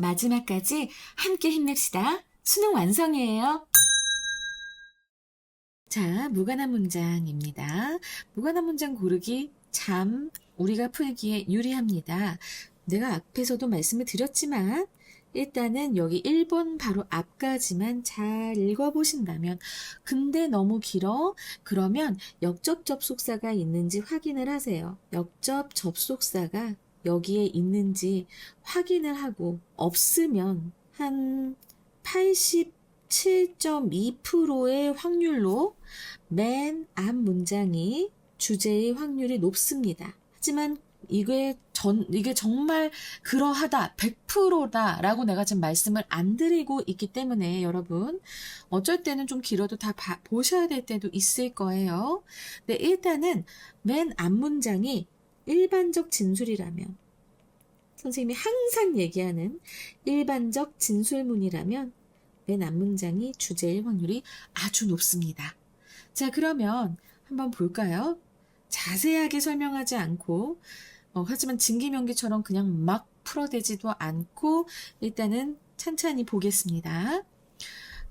마지막까지 함께 힘냅시다. 수능 완성이에요. 자, 무관한 문장입니다. 무관한 문장 고르기 참 우리가 풀기에 유리합니다. 내가 앞에서도 말씀을 드렸지만 일단은 여기 1번 바로 앞까지만 잘 읽어보신다면 근데 너무 길어? 그러면 역접 접속사가 있는지 확인을 하세요. 역접 접속사가 여기에 있는지 확인을 하고 없으면 한 87.2%의 확률로 맨 앞 문장이 주제의 확률이 높습니다. 하지만 이게 전, 이게 정말 그러하다, 100%다 라고 내가 지금 말씀을 안 드리고 있기 때문에 여러분, 어쩔 때는 좀 길어도 다 봐- 보셔야 될 때도 있을 거예요. 네, 일단은 맨 앞 문장이 일반적 진술이라면, 선생님이 항상 얘기하는 일반적 진술문이라면, 맨 앞문장이 주제일 확률이 아주 높습니다. 자, 그러면 한번 볼까요? 자세하게 설명하지 않고, 어, 하지만 진기명기처럼 그냥 막 풀어대지도 않고, 일단은 찬찬히 보겠습니다.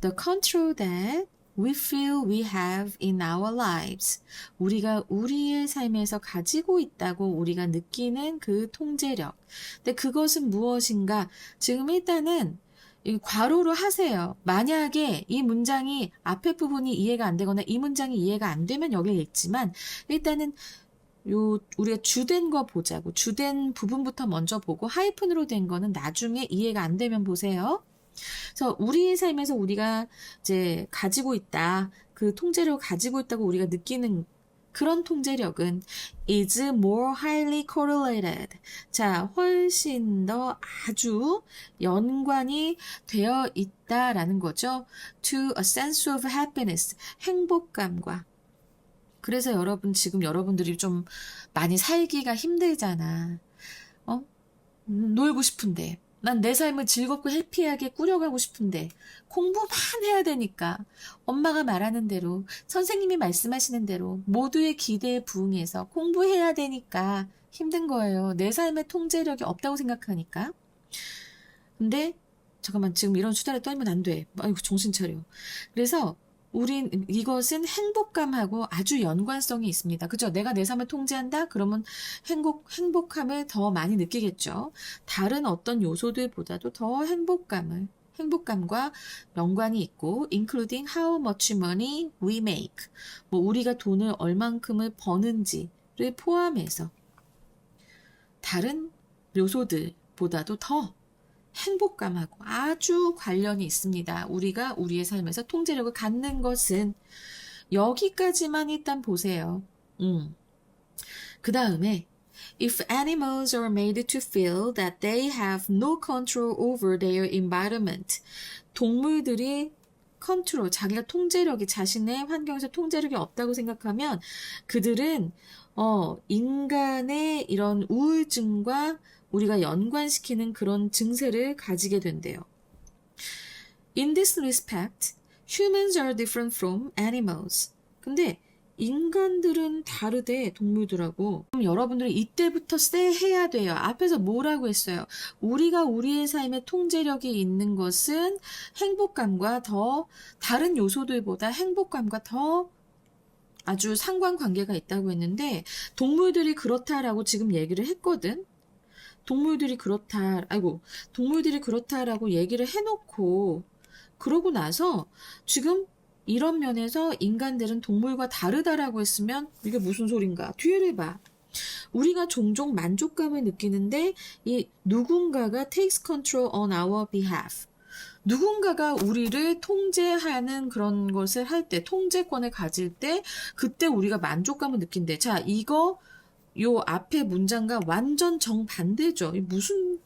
The control that we feel we have in our lives. 우리가 우리의 삶에서 가지고 있다고 우리가 느끼는 그 통제력. 근데 그것은 무엇인가? 지금 일단은 이 괄호로 하세요. 만약에 이 문장이 앞에 부분이 이해가 안 되거나 이 문장이 이해가 안 되면 여기 읽지만 일단은 요 우리가 주된 거 보자고 주된 부분부터 먼저 보고 하이픈으로 된 거는 나중에 이해가 안 되면 보세요. 그래서 우리의 삶에서 우리가 이제 가지고 있다. 그 통제력을 가지고 있다고 우리가 느끼는 그런 통제력은 is more highly correlated. 자, 훨씬 더 아주 연관이 되어 있다라는 거죠. to a sense of happiness. 행복감과. 그래서 여러분, 지금 여러분들이 좀 많이 살기가 힘들잖아. 어? 음, 놀고 싶은데. 난 내 삶을 즐겁고 해피하게 꾸려가고 싶은데 공부만 해야 되니까 엄마가 말하는 대로 선생님이 말씀하시는 대로 모두의 기대에 부응해서 공부해야 되니까 힘든 거예요. 내 삶의 통제력이 없다고 생각하니까. 근데 잠깐만 지금 이런 수다를 떨면 안 돼. 아이고 정신 차려. 그래서 우린 이것은 행복감하고 아주 연관성이 있습니다. 그죠? 내가 내 삶을 통제한다? 그러면 행복, 행복함을 더 많이 느끼겠죠. 다른 어떤 요소들보다도 더 행복감을, 행복감과 연관이 있고, including how much money we make. 뭐, 우리가 돈을 얼만큼을 버는지를 포함해서 다른 요소들보다도 더 행복감하고 아주 관련이 있습니다. 우리가 우리의 삶에서 통제력을 갖는 것은 여기까지만 일단 보세요. 음. 그 다음에 If animals are made to feel that they have no control over their environment, 동물들이 컨트롤, 자기가 통제력이 자신의 환경에서 통제력이 없다고 생각하면 그들은 어, 인간의 이런 우울증과 우리가 연관시키는 그런 증세를 가지게 된대요. In this respect, humans are different from animals. 근데 인간들은 다르대 동물들하고 그럼 여러분들이 이때부터 세해야 돼요. 앞에서 뭐라고 했어요? 우리가 우리의 삶에 통제력이 있는 것은 행복감과 더 다른 요소들보다 행복감과 더 아주 상관관계가 있다고 했는데 동물들이 그렇다라고 지금 얘기를 했거든. 동물들이 그렇다, 아이고, 동물들이 그렇다라고 얘기를 해놓고, 그러고 나서 지금 이런 면에서 인간들은 동물과 다르다라고 했으면 이게 무슨 소린가? 뒤를 봐. 우리가 종종 만족감을 느끼는데 이 누군가가 takes control on our behalf. 누군가가 우리를 통제하는 그런 것을 할 때, 통제권을 가질 때, 그때 우리가 만족감을 느낀대. 자, 이거 요 앞에 문장과 완전 정반대죠. 이 무슨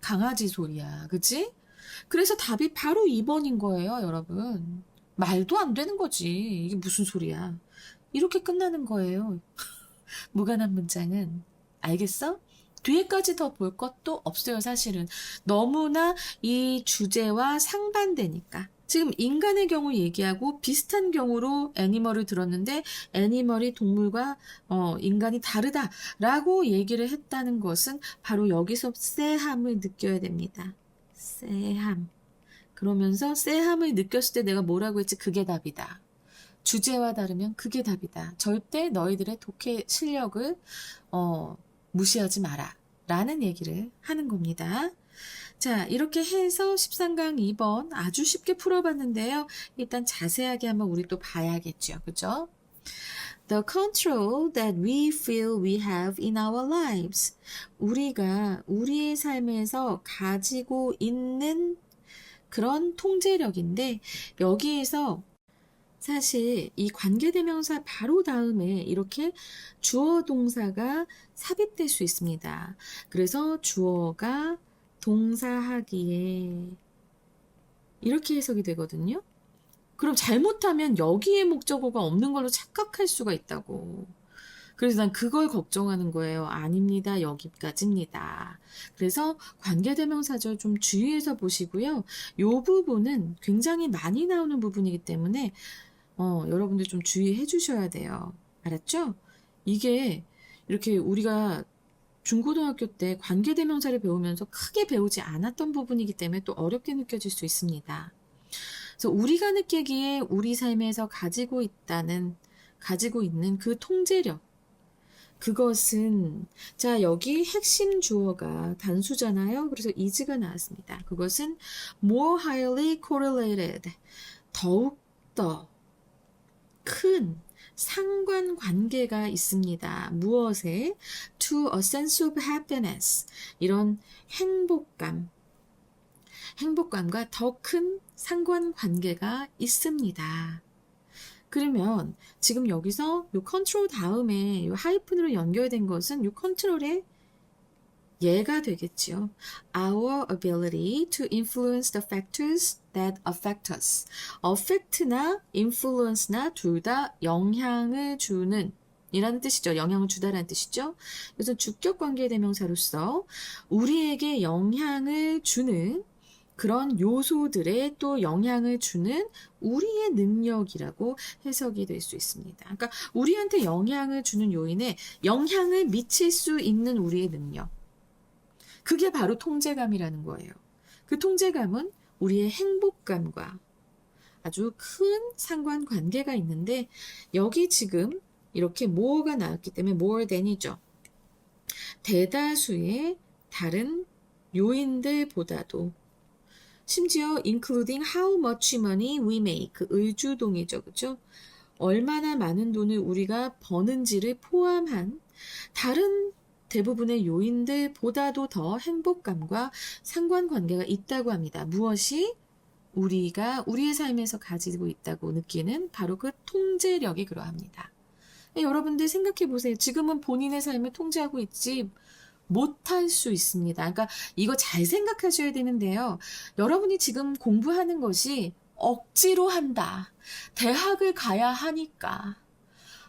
강아지 소리야. 그치? 그래서 답이 바로 2번인 거예요, 여러분. 말도 안 되는 거지. 이게 무슨 소리야. 이렇게 끝나는 거예요. 무관한 문장은. 알겠어? 뒤에까지 더 볼 것도 없어요, 사실은. 너무나 이 주제와 상반되니까. 지금 인간의 경우 얘기하고 비슷한 경우로 애니멀을 들었는데 애니멀이 동물과 어, 인간이 다르다라고 얘기를 했다는 것은 바로 여기서 쎄함을 느껴야 됩니다. 쎄함. 그러면서 쎄함을 느꼈을 때 내가 뭐라고 했지? 그게 답이다. 주제와 다르면 그게 답이다. 절대 너희들의 독해 실력을 어, 무시하지 마라. 라는 얘기를 하는 겁니다. 자, 이렇게 해서 13강 2번 아주 쉽게 풀어봤는데요. 일단 자세하게 한번 우리 또 봐야겠죠. 그죠? The control that we feel we have in our lives. 우리가 우리의 삶에서 가지고 있는 그런 통제력인데, 여기에서 사실 이 관계대명사 바로 다음에 이렇게 주어 동사가 삽입될 수 있습니다. 그래서 주어가 동사하기에 이렇게 해석이 되거든요. 그럼 잘못하면 여기에 목적어가 없는 걸로 착각할 수가 있다고. 그래서 난 그걸 걱정하는 거예요. 아닙니다. 여기까지입니다. 그래서 관계대명사절 좀 주의해서 보시고요. 요 부분은 굉장히 많이 나오는 부분이기 때문에 어, 여러분들 좀 주의해 주셔야 돼요. 알았죠? 이게 이렇게 우리가 중고등학교 때 관계대명사를 배우면서 크게 배우지 않았던 부분이기 때문에 또 어렵게 느껴질 수 있습니다. 그래서 우리가 느끼기에 우리 삶에서 가지고 있다는, 가지고 있는 그 통제력. 그것은, 자, 여기 핵심 주어가 단수잖아요. 그래서 is가 나왔습니다. 그것은 more highly correlated. 더욱더 큰 상관 관계가 있습니다. 무엇에? To a sense of happiness. 이런 행복감. 행복감과 더 큰 상관 관계가 있습니다. 그러면 지금 여기서 요 컨트롤 다음에 요 하이픈으로 연결된 것은 요 컨트롤의 예가 되겠지요. Our ability to influence the factors that affect us. affect나 influence나 둘 다 영향을 주는 이라는 뜻이죠. 영향을 주다라는 뜻이죠. 그래서 주격 관계 대명사로서 우리에게 영향을 주는 그런 요소들에 또 영향을 주는 우리의 능력이라고 해석이 될 수 있습니다. 그러니까 우리한테 영향을 주는 요인에 영향을 미칠 수 있는 우리의 능력. 그게 바로 통제감이라는 거예요. 그 통제감은 우리의 행복감과 아주 큰 상관관계가 있는데 여기 지금 이렇게 more가 나왔기 때문에 more than이죠. 대다수의 다른 요인들보다도 심지어 including how much money we make 의주동이죠. 그죠? 얼마나 많은 돈을 우리가 버는지를 포함한 다른 대부분의 요인들보다도 더 행복감과 상관관계가 있다고 합니다. 무엇이 우리가 우리의 삶에서 가지고 있다고 느끼는 바로 그 통제력이 그러합니다. 네, 여러분들 생각해 보세요. 지금은 본인의 삶을 통제하고 있지 못할 수 있습니다. 그러니까 이거 잘 생각하셔야 되는데요. 여러분이 지금 공부하는 것이 억지로 한다. 대학을 가야 하니까.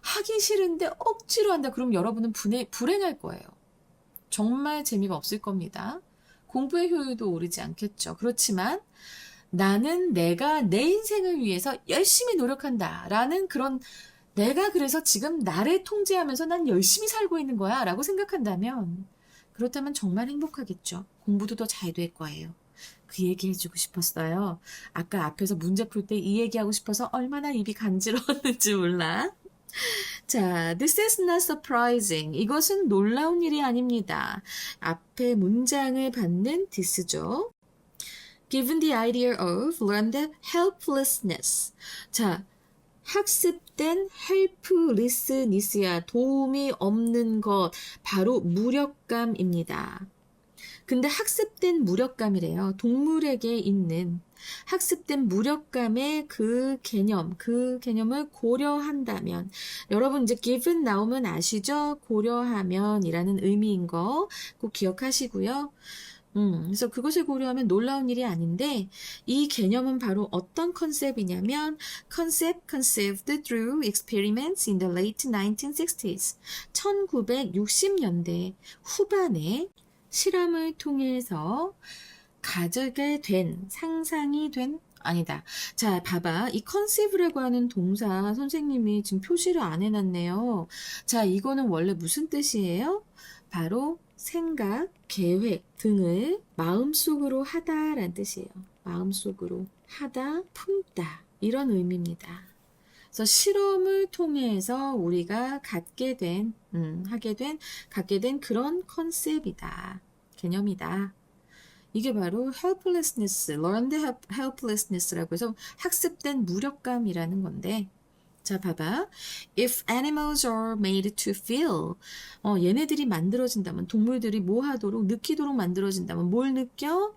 하기 싫은데 억지로 한다. 그럼 여러분은 분해, 불행할 거예요. 정말 재미가 없을 겁니다. 공부의 효율도 오르지 않겠죠. 그렇지만 나는 내가 내 인생을 위해서 열심히 노력한다. 라는 그런 내가 그래서 지금 나를 통제하면서 난 열심히 살고 있는 거야. 라고 생각한다면 그렇다면 정말 행복하겠죠. 공부도 더 잘 될 거예요. 그 얘기 해주고 싶었어요. 아까 앞에서 문제 풀 때 이 얘기하고 싶어서 얼마나 입이 간지러웠는지 몰라. 자, this is not surprising. 이것은 놀라운 일이 아닙니다. 앞에 문장을 받는 this죠. Given the idea of learned helplessness. 자, 학습된 helplessness야 도움이 없는 것 바로 무력감입니다. 근데 학습된 무력감이래요. 동물에게 있는 학습된 무력감의 그 개념, 그 개념을 고려한다면, 여러분 이제 given 나오면 아시죠? 고려하면이라는 의미인 거 꼭 기억하시고요. 음, 그래서 그것을 고려하면 놀라운 일이 아닌데, 이 개념은 바로 어떤 컨셉이냐면, concept conceived through experiments in the late 1960s. 1960년대 후반에 실험을 통해서 가지게 된, 상상이 된, 아니다. 자, 봐봐. 이 conceive라고 하는 동사 선생님이 지금 표시를 안 해놨네요. 자, 이거는 원래 무슨 뜻이에요? 바로 생각, 계획 등을 마음속으로 하다라는 뜻이에요. 마음속으로 하다, 품다 이런 의미입니다. 그래서 실험을 통해서 우리가 갖게 된, 음, 하게 된, 갖게 된 그런 컨셉이다. 개념이다. 이게 바로 helplessness, learned helplessness라고 해서 학습된 무력감이라는 건데, 자, 봐봐. If animals are made to feel, 어, 얘네들이 만들어진다면, 동물들이 뭐 하도록, 느끼도록 만들어진다면, 뭘 느껴?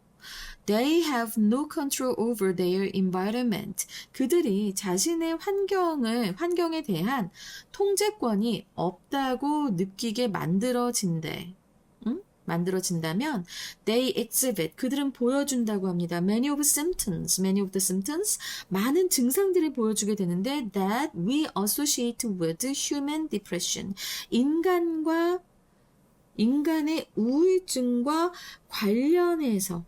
They have no control over their environment. 그들이 자신의 환경을, 환경에 대한 통제권이 없다고 느끼게 만들어진대. 응? 만들어진다면 they exhibit 그들은 보여준다고 합니다. Many of symptoms, many of the symptoms 많은 증상들을 보여주게 되는데 that we associate with human depression 인간과 인간의 우울증과 관련해서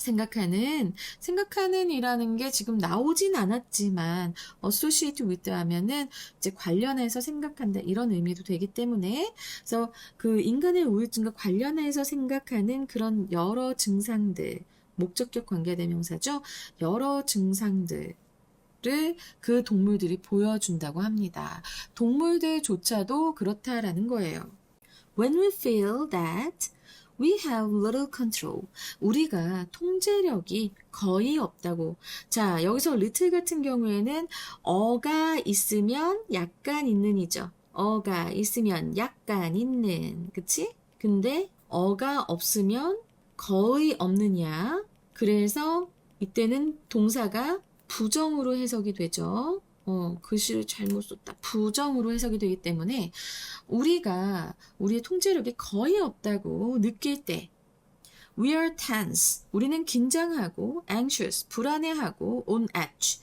생각하는 생각하는이라는 게 지금 나오진 않았지만 associate with 하면은 이제 관련해서 생각한다 이런 의미도 되기 때문에 그래서 그 인간의 우울증과 관련해서 생각하는 그런 여러 증상들 목적격 관계대명사죠 여러 증상들 그 동물들이 보여준다고 합니다. 동물들조차도 그렇다라는 거예요. When we feel that We have little control. 우리가 통제력이 거의 없다고. 자, 여기서 little 같은 경우에는 어가 있으면 약간 있는이죠. 어가 있으면 약간 있는. 그치? 근데 어가 없으면 거의 없느냐. 그래서 이때는 동사가 부정으로 해석이 되죠. 어, 글씨를 잘못 썼다. 부정으로 해석이 되기 때문에 우리가 우리의 통제력이 거의 없다고 느낄 때 We are tense. 우리는 긴장하고 anxious, 불안해하고 on edge.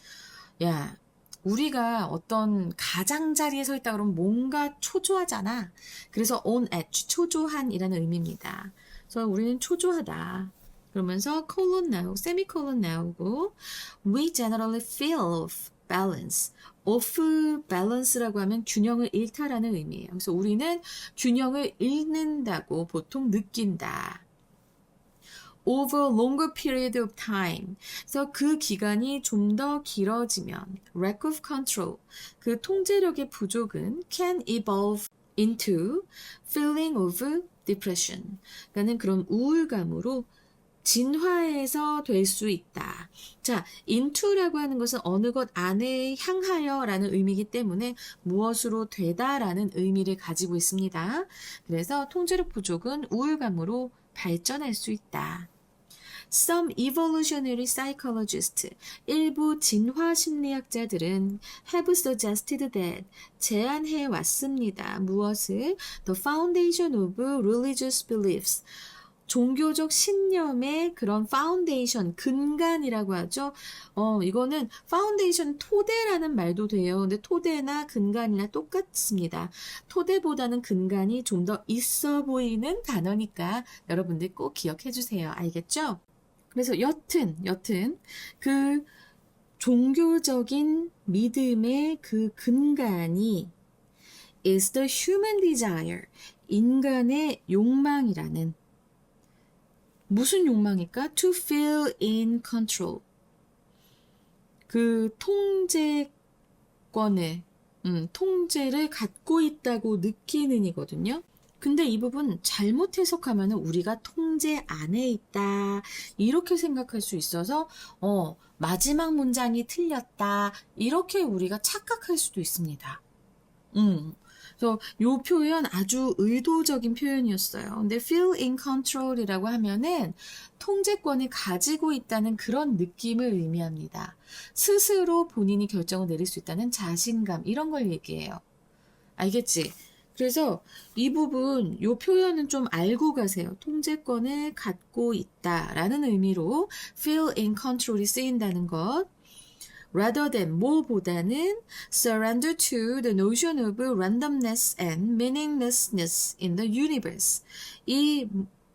야, 우리가 어떤 가장자리에 서 있다 그러면 뭔가 초조하잖아. 그래서 on edge, 초조한이라는 의미입니다. 그래서 우리는 초조하다. 그러면서 colon 나오고 semicolon 나오고 we generally feel balance. off balance라고 하면 균형을 잃다라는 의미예요. 그래서 우리는 균형을 잃는다고 보통 느낀다. over longer period of time. 그래서 그 기간이 좀 더 길어지면 lack of control. 그 통제력의 부족은 can evolve into feeling of depression. 그러니까는 그런 우울감으로 진화해서 될 수 있다. 자, into라고 하는 것은 어느 것 안에 향하여 라는 의미이기 때문에 무엇으로 되다라는 의미를 가지고 있습니다. 그래서 통제력 부족은 우울감으로 발전할 수 있다. Some evolutionary psychologists, 일부 진화 심리학자들은 have suggested that, 제안해 왔습니다. 무엇을? The foundation of religious beliefs. 종교적 신념의 그런 파운데이션, 근간이라고 하죠. 어, 이거는 파운데이션 토대라는 말도 돼요. 근데 토대나 근간이나 똑같습니다. 토대보다는 근간이 좀 더 있어 보이는 단어니까 여러분들 꼭 기억해 주세요. 알겠죠? 그래서 여튼, 여튼, 그 종교적인 믿음의 그 근간이 is the human desire, 인간의 욕망이라는 무슨 욕망일까? To feel in control. 그 통제권을, 음, 통제를 갖고 있다고 느끼는 이거든요. 근데 이 부분 잘못 해석하면 우리가 통제 안에 있다. 이렇게 생각할 수 있어서, 어, 마지막 문장이 틀렸다. 이렇게 우리가 착각할 수도 있습니다. 음. 그래서 요 표현 아주 의도적인 표현이었어요. 근데 feel in control이라고 하면은 통제권을 가지고 있다는 그런 느낌을 의미합니다. 스스로 본인이 결정을 내릴 수 있다는 자신감 이런 걸 얘기해요. 알겠지? 그래서 이 부분, 요 표현은 좀 알고 가세요. 통제권을 갖고 있다라는 의미로 feel in control이 쓰인다는 것. Rather than 뭐보다는 surrender to the notion of randomness and meaninglessness in the universe. 이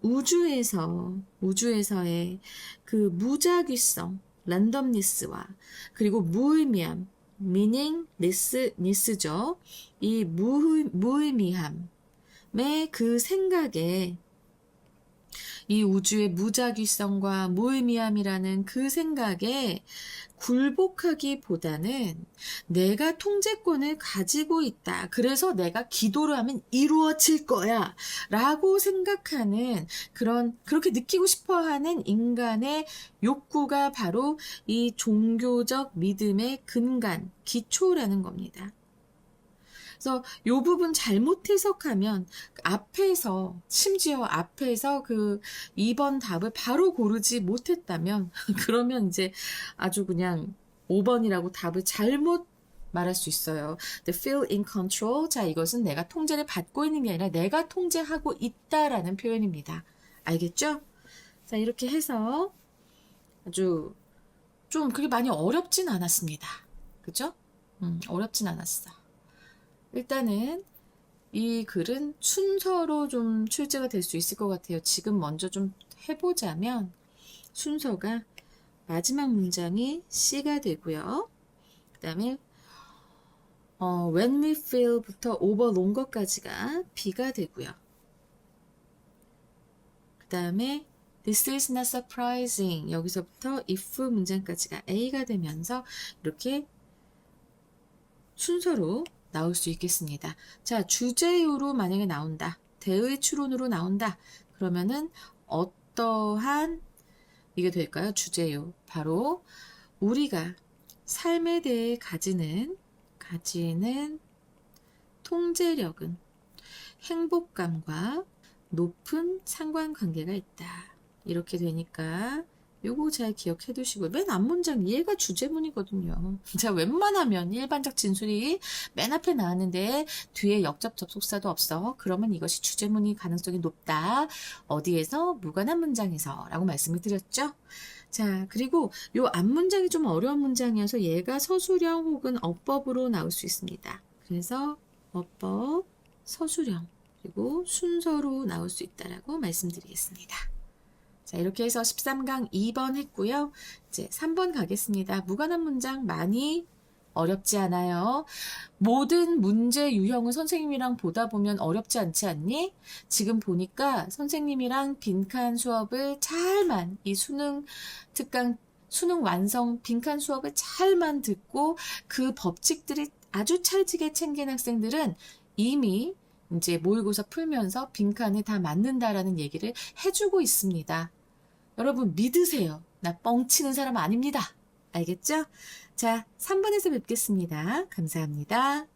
우주에서 우주에서의 그 무작위성, 랜덤니스와 그리고 무의미함, meaninglessness죠. 이 무, 무의미함, 사람의 그 생각에 이 우주의 무작위성과 무의미함이라는 그 생각에 굴복하기보다는 내가 통제권을 가지고 있다. 그래서 내가 기도를 하면 이루어질 거야. 라고 생각하는 그런, 그렇게 느끼고 싶어 하는 인간의 욕구가 바로 이 종교적 믿음의 근간, 기초라는 겁니다. 그래서 요 부분 잘못 해석하면 앞에서 심지어 앞에서 그 2번 답을 바로 고르지 못했다면 그러면 이제 아주 그냥 5번이라고 답을 잘못 말할 수 있어요. The feel in control. 자, 이것은 내가 통제를 받고 있는 게 아니라 내가 통제하고 있다라는 표현입니다. 알겠죠? 자, 이렇게 해서 아주 좀 그게 많이 어렵진 않았습니다. 그죠? 음, 어렵진 않았어. 일단은 이 글은 순서로 좀 출제가 될 수 있을 것 같아요. 지금 먼저 좀 해보자면 순서가 마지막 문장이 C가 되고요. 그 다음에 어, when we feel부터 over longer까지가 B가 되고요. 그 다음에 This is not surprising. 여기서부터 if 문장까지가 A가 되면서 이렇게 순서로 나올 수 있겠습니다. 자, 주제요로 만약에 나온다. 대의 추론으로 나온다. 그러면은 어떠한 이게 될까요? 주제요. 바로 우리가 삶에 대해 가지는 가지는 통제력은 행복감과 높은 상관관계가 있다. 이렇게 되니까 요거 잘 기억해 두시고 맨 앞문장 얘가 주제문이거든요. 자 웬만하면 일반적 진술이 맨 앞에 나왔는데 뒤에 역접 접속사도 없어. 그러면 이것이 주제문이 가능성이 높다. 어디에서 무관한 문장에서 라고 말씀을 드렸죠. 자 그리고 요 앞문장이 좀 어려운 문장이어서 얘가 서술형 혹은 어법으로 나올 수 있습니다. 그래서 어법, 서술형 그리고 순서로 나올 수 있다라고 말씀드리겠습니다. 자, 이렇게 해서 13강 2번 했고요. 이제 3번 가겠습니다. 무관한 문장 많이 어렵지 않아요. 모든 문제 유형은 선생님이랑 보다 보면 어렵지 않지 않니? 지금 보니까 선생님이랑 빈칸 수업을 잘만, 이 수능 특강, 수능 완성 빈칸 수업을 잘만 듣고 그 법칙들이 아주 찰지게 챙긴 학생들은 이미 이제 모의고사 풀면서 빈칸에 다 맞는다라는 얘기를 해주고 있습니다. 여러분 믿으세요. 나 뻥치는 사람 아닙니다. 알겠죠? 자, 3번에서 뵙겠습니다. 감사합니다.